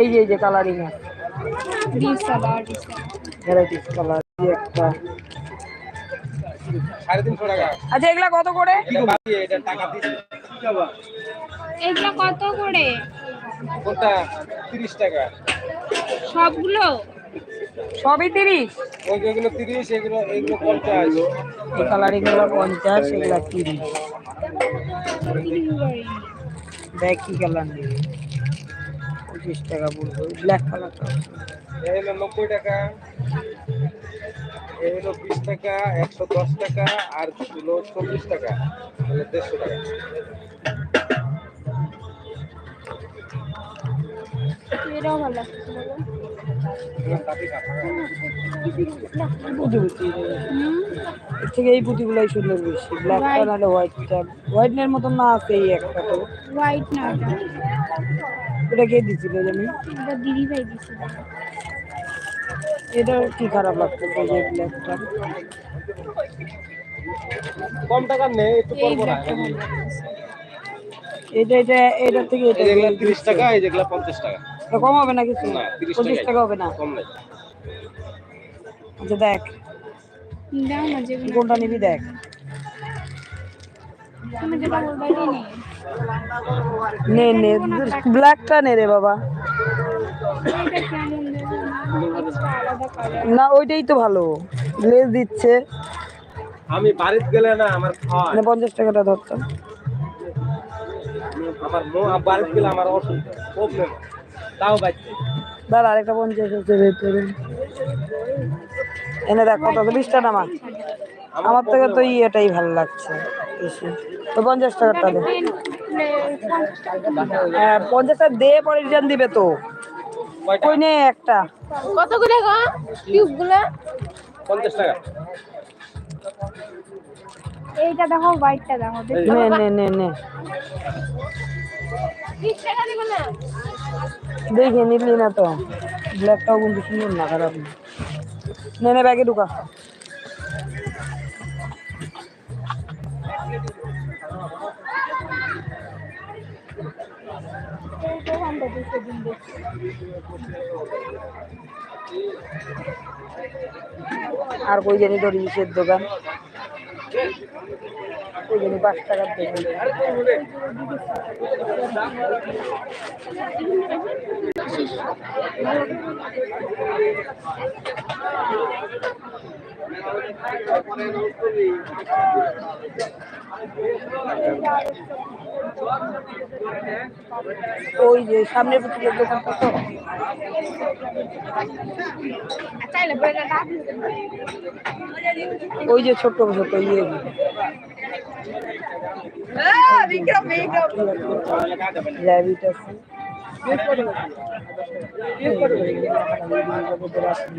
এই যে এই যে কালারিং ভ্যারাইটিস কালার একটা। আচ্ছা এগুলা কত করে? এটা টাকা এগুলো কত করে? কোনটা টাকা। সবগুলো? সবই তিরিশ? ওই যেগুলো তিরিশ এগুলো এগুলো পঞ্চাশ। এই কালারিংগুলো পঞ্চাশ এগুলা তিরিশ। দেখ কি কালার নেই পঁচিশ টাকা বলব ব্ল্যাক কালারটা এ হলো নব্বই টাকা এ হলো বিশ টাকা একশো দশ টাকা আর হলো চল্লিশ টাকা হলো দেড়শো টাকা। এটাও ভালো লাগছে হুম এর থেকে এই পুঁতিগুলাই সুন্দর বেশি ব্ল্যাকটা নাহলে হোয়াইটটা হোয়াইটনের মতন না আছে এই একটা তো। হোয়াইট না। এটা কে দিছিল জানি? এটা দিদি ভাই দিছিল। এটা কি খারাপ যে ব্ল্যাকটা কম টাকা নেই একটু লাগছে এটা এটা থেকে এটা এই যেগুলো তিরিশ টাকা এই যেগুলো পঞ্চাশ টাকা। এটা কম হবে না কিছু না তিরিশ পঁচিশ টাকা টাকা হবে না? কম নেই। আচ্ছা দেখ। দাও না তুই কোনটা নিবি দেখ। তুমি যেটা বলবে এটাই নেই নে নে ব্ল্যাকটা নে রে বাবা। না ওইটাই তো ভালো। লেস দিচ্ছে। আমি বাড়িতে গেলে না আমার পঞ্চাশ টাকাটা ধরতাম আমার মো- বাড়িতে গেলে আমার অসুবিধা প্রবলেম তাও বাচ্চা দাঁড়া আরেকটা হচ্ছে ভেতরে এনে দেখ কত টাকা আমার থেকে তো ইয়েটাই ভালো লাগছে বেশি। তো পঞ্চাশ টাকাটা দে। হ্যাঁ পঞ্চাশ দে পরে রিটার্ন দিবে তো। কয়টা? কই নে একটা? কত করে গো? টিউবগুলো? পঞ্চাশ টাকা। এইটা দেখো হোয়াইটটা দেখো নে নে নে নে। বিশ টাকা দিব না? দেখে নিবি না তো। ব্ল্যাকটাও কিন্তু সুন্দর না খারাপ না। নে নে ব্যাগে ঢুকা এই দোকানটা দুশো দিন দেখছি আর কই জানি তোর ইসের দোকান? কই জানি পাঁচ টাকার দোকান। ওই যে সামনের পুতুলের দোকান কত? ওই যে ছোট ছোট ইয়ে। আছে ছোট ছোট সাইজ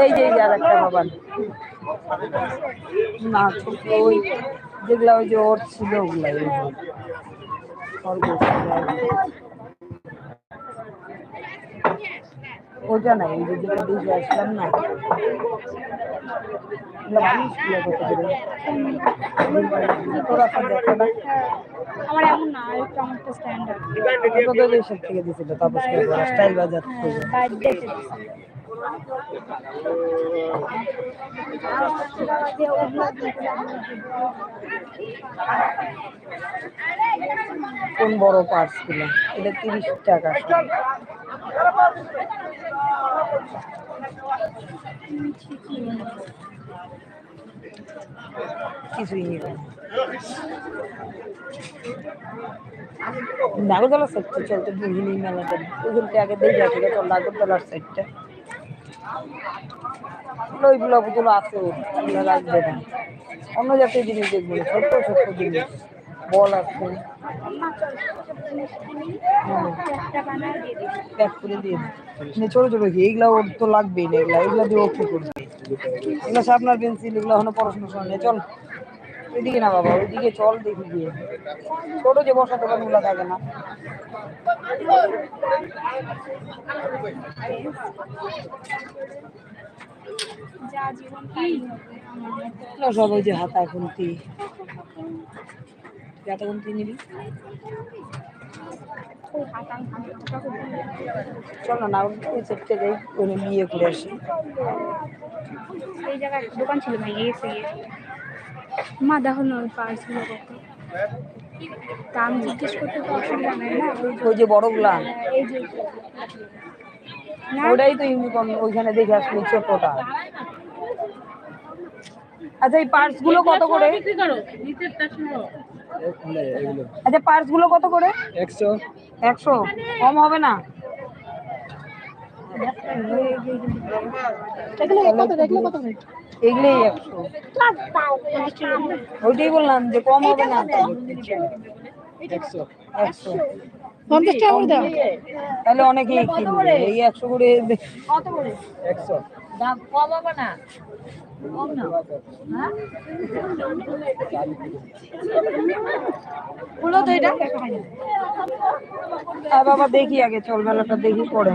এই যে আর একটা বাবান। না ওই যেগুলা ওই যে ওর ছিল ওগুলা ওই যে। খরগোশ ছিল। ওটা নাই এই যে যেটা আসলাম না। মানুষ তোরা দেখো আমার এমন না একটু আমার তো স্ট্যান্ডার্ড থেকে দিয়েছিল তাপস স্টাইল বাজার থেকে। বার্থডে কোন বড় পার্সগুলো? এটা তিরিশ টাকা। কিছুই নেই। নাগরদোলার সাইডটা চলতে বুঝিনি মেলাটা। ওইখানটা আগে দেখে আসলে তো নাগরদোলার সাইডটা আছে লাগবে না। অন্য জাতীয় জিনিস ছোট্ট ছোট্ট জিনিস। বল আছে। মানে ওর তো লাগবেই এগুলা এগুলা কি করবে? আপনার পেন্সিল এগুলো এখনও পড়াশোনা শোনা চল। ওইদিকে না বাবা ওইদিকে চল দেখি গিয়ে। ছোট যে বসা দোকানগুলো থাকে না। সব ওই যে হাতা খুন্তি হাতা খুন্তি নিবি। চল না না ওই সেটকে যাই করে আসি। এই জায়গায় দোকান ছিল গেছে গিয়ে। মা দেখো না ওই পার্সগুলো কত। দাম জিজ্ঞেস করতে তো অসুবিধা নাই না? ওই যে- বড়গুলা এই যে না? ওটাই তো ইউনিফর্ম ওইখানে দেখে আসলে ছোটটা আচ্ছা এই পার্সগুলো কত করে? আচ্ছা পার্সগুলো কত করে? একশো। একশো? কম হবে না? এগুলোই একশো। ওইটাই বললাম যে কম হবে না একশো। একশো। তাহলে অনেকেই কিনবে এই একশো করে একশো। আর বাবা দেখি আগে চল মেলাটা দেখি পরে।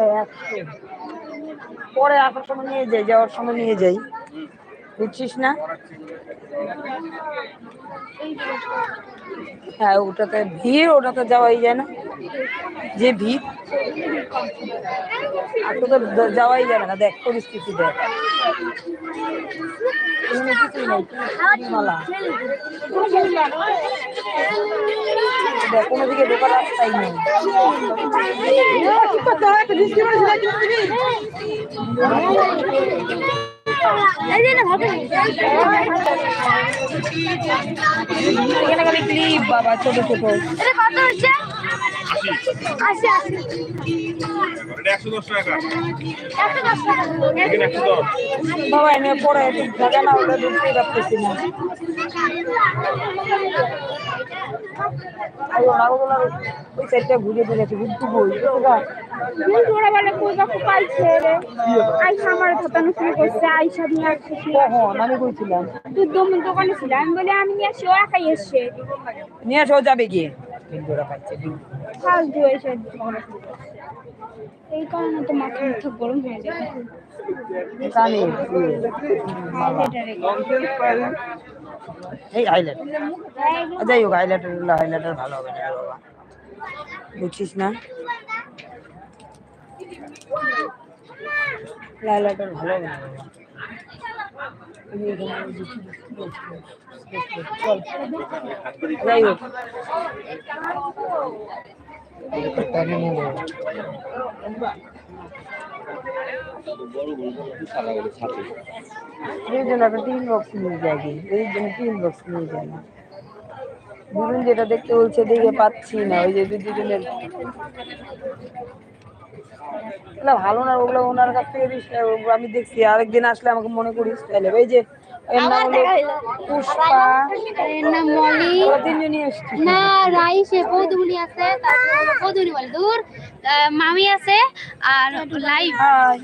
এই একশো। পরে আসার সময় নিয়ে যাই যাওয়ার সময় নিয়ে যাই। বুঝছিস না? হ্যাঁ ওটাতে ভিড়, ওটাতে যাওয়াই যায় না। যে ভিড়, আর তো যাওয়াই যাবে না। দেখ, পরিস্থিতি দেখ। কোনো দিকে রাস্তাই নেই। এখানে খালি ক্লিপ বাবা ছোট ছোট। এটা কত হচ্ছে? আশি। আশি একশো দশ টাকা। একশো দশ টাকা। এখানে একশো দশ। বাবা এনে পরে জায়গা না ওটা ঢুকতেই পারতেছি না। ওই সাইডটা ঘুরে দিয়েছে ঘুরতে বই ওরা বলে কই বাপু পাইছে রে। আইসা আমার ধতানো শুরু করছে আইসা নিয়ে আসছে কখন আমি কইছিলাম। তুই দম দোকানে ছিল আমি বলি আমি নিয়ে আসি ও একাই এসছে। নিয়ে আসো যাবে গিয়ে। ওরা এসে। এই কারণে তো মাথা মাথা গরম হয়ে যায়। কানে এই হাইলাইটার যাই হোক হাইলাইটার হাইলাইটার ভালো হবে না বাবা। বুঝছিস না? হাইলাইটার ভালো হবে না যাই হোক। টিন বক্স নিয়ে যায় কি এই জন্য টিন বক্স নিয়ে যায় না। দুজন যেটা দেখতে বলছে, দেখে পাচ্ছি না। ওই যে দুজনের ভালো না, ওগুলো ওনার কাছ থেকে আমি দেখছি, আরেকদিন আসলে আমাকে মনে করিস। তাহলে ওই যে এর নাম হলো পুষ্পা। এর নাম মলি। তিনজনই এসছি না রাইসে পৌদুমনি আছে তারপরে হলো পৌদুমনি বলে দূর। মামি আছে আর লাইভ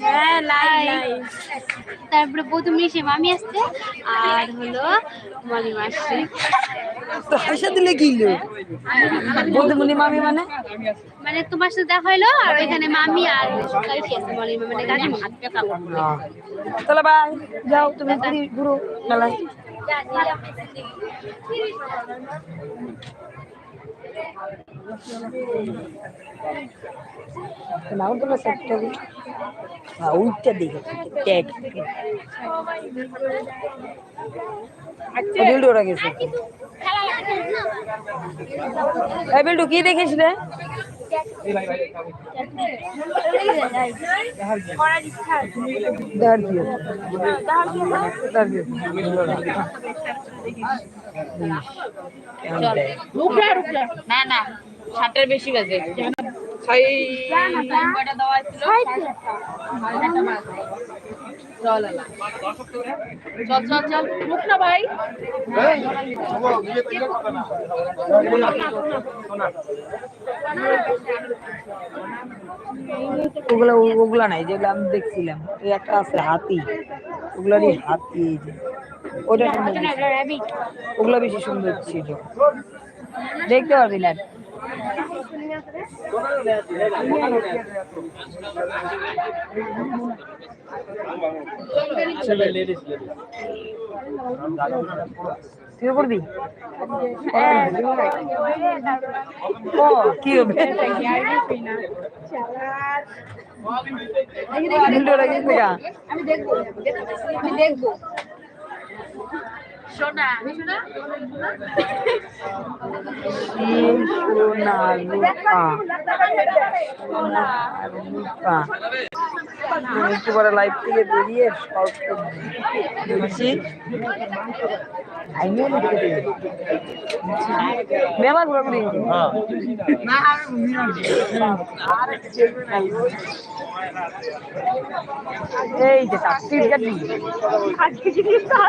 হ্যাঁ লাইভ তারপরে পৌদুমনি সে মামি আসছে আর হলো মলি আসছে তো হাসা দিলে কি লো মামি মানে? মানে তোমার সাথে দেখা হলো আর ওইখানে মামি আর কালকে আছে মলি মানে হ্যাঁ। তাহলে বাই যাও তুমি ঘুরি। ঘুরো তোমার সেটটা দিই হ্যাঁ বিল্ডু ওরা গেছে। বিল্ডু কি দেখিস রে? না না সাতটার বেশি বাজে। চল চল চল মুখ না ভাই। ওগুলা ওগুলা নাই যেগুলো আমি দেখছিলাম এই একটা আছে হাতি। ওগুলারই হাতি এই যে। ওটা ওগুলা বেশি সুন্দর ছিল। দেখতে পারবি না। ও কি হবে? দেখব। সোনা শিব সোনা রূপা সোনা রূপা। একটু পরে লাইভ থেকে বেরিয়ে শর্ট বলছি মেলা ঘোরাঘুরি এই যে তাকতির গাড়ি পুষ্পারা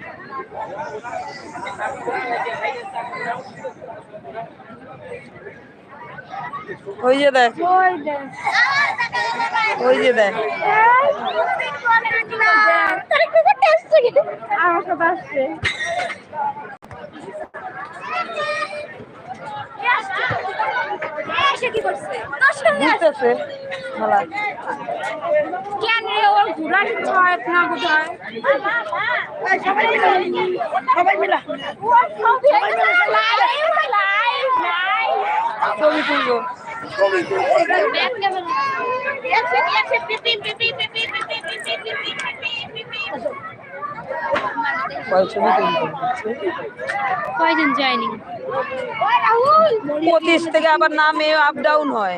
ওই যে দেখ। ওই যে দেখ। আমার সাথে আসছে। কি করছে? ঘুরতেছে মেলা। কেন রে ওর ঘোরার ইচ্ছা হয় না বোধহয় সবাই মিলে সবাই মিলে। ছবি তুলবো। কয় ছবি তুলবো। কয়জন জয়নিং পঁচিশ থেকে আবার নামে আপ ডাউন হয়।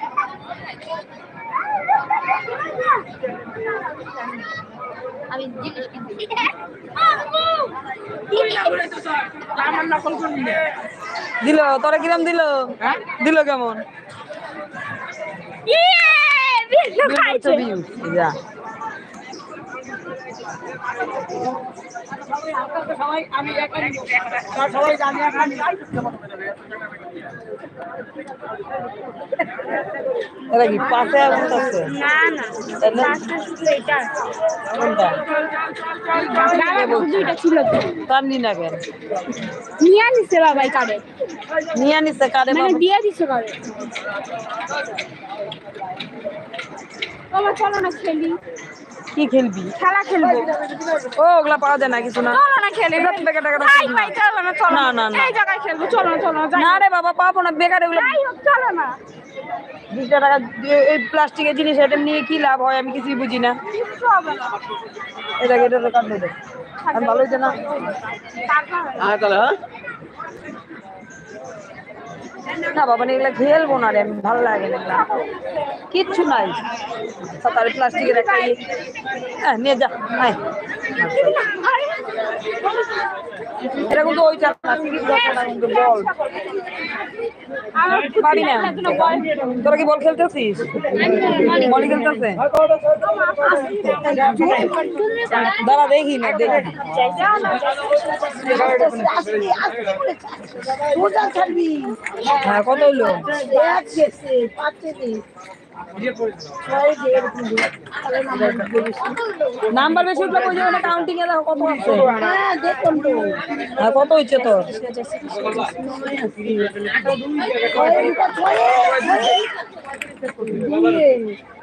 আমি জিজ্ঞেস করছি। দিল তোরা কিরাম দিল? দিল কেমন? ছবি উঠছে, যা। এরা কি পাশে আছে? না না। লাস্টে শুধু এটা কোনটা? এটা ছিল তো। টানলি না কেন নিয়ে নিছে বাবাই কারে। নিয়ে নিছে কারে মানে দিয়ে দিছে কারে। বাবা চলো না খেলি। কি খেলবি? খেলা খেলব। ও ওগুলা পাওয়া যায় না কিছু না। চলো না খেলি। বেকার টাকাটা ভাই ভাই চলো না চলো না, না। এই জায়গায় খেলব চলো না চলো না রে বাবা পাবো না বেকার এগুলো। চলো না। বিশ টাকা এই প্লাস্টিকের জিনিস এটা নিয়ে কি লাভ হয়? আমি কিছুই বুঝি এটাকে এটা না। না বাবা, এগুলা খেলব না রে ভালো লাগে না কিচ্ছু নাই। তার প্লাস্টিকের একটা নিয়ে যা এটা কিন্তু ওইটা না কিন্তু বল। পারি না। তোরা কি বল খেলতেছিস? বল খেলতেছে। দাঁড়া, দেখি না, দেখি। হ্যাঁ কত হইল নাম্বার বেশি উঠলে কই যাবে? কাউন্টিং এ কত হচ্ছে হ্যাঁ কত হচ্ছে তোর?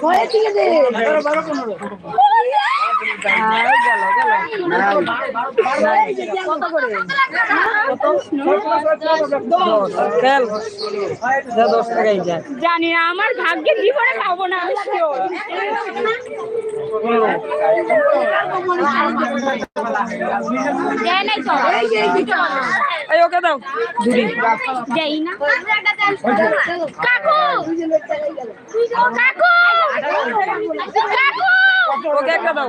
বারো দিকে দে বারো বারো পনেরো। জানি না আমার ভাগ্যে জীবনে পাবো না ওকে দাও দুদি দেই না। কাকু! কাকু! কাকু ওকে একটা দাও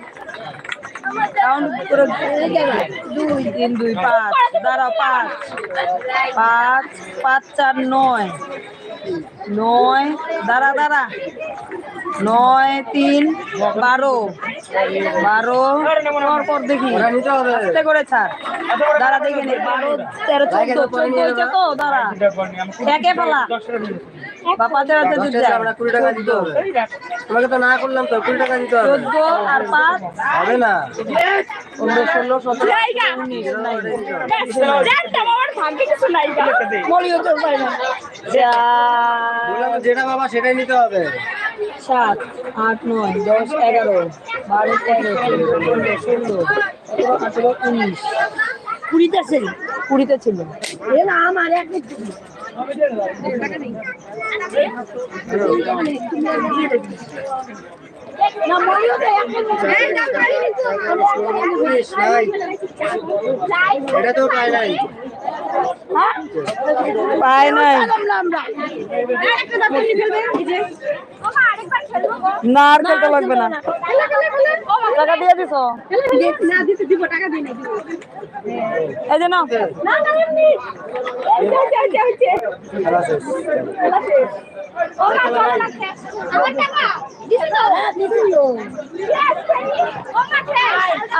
কাউন্ট করে দুই তিন, দুই পাঁচ, দাঁড়া, পাঁচ। পাঁচ পাঁচ, চার, নয়। নয়, দাঁড়া দাঁড়া। নয়, তিন, বারো। বারো পর দেখি। আস্তে করে ছাড়। দাঁড়া, দেখে নে। বারো, তেরো, চোদ্দ চোদ্দ তো? দাঁড়া। একে ফেলা। বাপা তেরো চোদ্দ কুড়ি টাকা দিতে হবে। তোমাকে তো না করলাম তো কুড়ি টাকা দিতে হবে। চোদ্দ আর পাঁচ। হবে না। পনেরো ষোলো সতেরো। উনিশ যেটা বাবা সেটাই নিতে হবে। সাত আট নয় দশ এগারো বারো তেরো পনেরো ষোলো সতেরো আঠেরো উনিশ। কুড়িতে ছিল। কুড়িতে ছিল। নাই এটা তো পাই নাই। পায় নাই। না আর খেলতে লাগবে না। টাকা দিয়ে দিছ? এই যে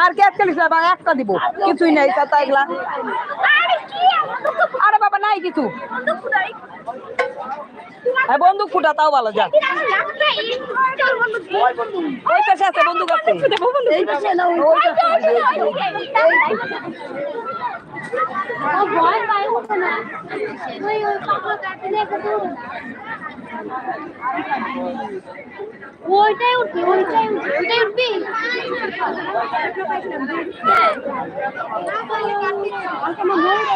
আর কে খেলিস এক একটা দিব। কিছুই নাই তা এগুলা। আরে বাবা নাই কিছু হ্যাঁ বন্দুক ফুটা তাও ভালো যা ওই পাশে আছে বন্দুক আছে ওই পাশে। ওইটাই উঠবি ওইটাই উঠবি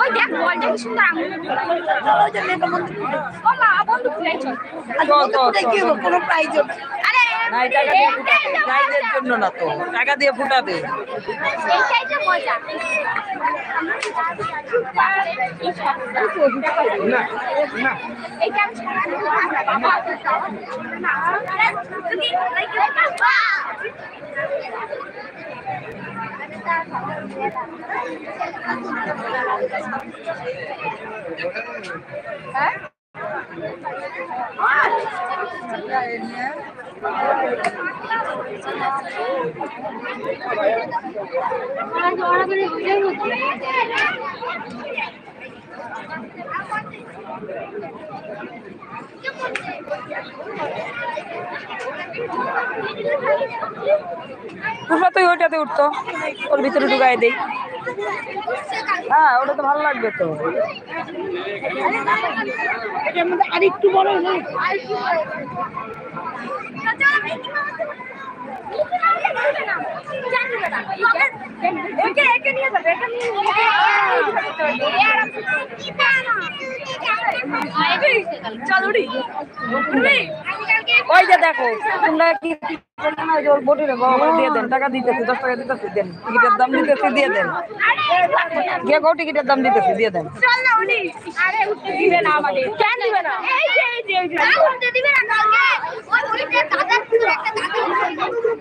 ওই দেখ বলটা কি সুন্দর আঙুল। ও মা বন্ধু চল। চল, চল, চল। কোনো প্রাইজ আরে নাই, টাকা দিয়ে ফুটাবে। প্রাইজের জন্য না তো। টাকা দিয়ে ফুটাবে এইটাই তো মজা। এইটা আমি ছাড়া ওরা করে ভিডিও করছে পুষ্পা তুই ওইটাতে উঠতো ওর ভিতরে ঢুকাই দেই হ্যাঁ ওটা তো ভালো লাগবে তো মধ্যে আরেকটু বড় হলে ওই যে দেখো তোমরা কি করলে না, ওই যে ওর বটিরে গো করে দিয়ে দেন টাকা দিতেছে দশ টাকা দিতেছে দেন টিকিটের দাম দিতেছে দিয়ে দেন। গিয়ে গো টিকিটের দাম দিতেছে দিয়ে দেন। উঠতে দিবে না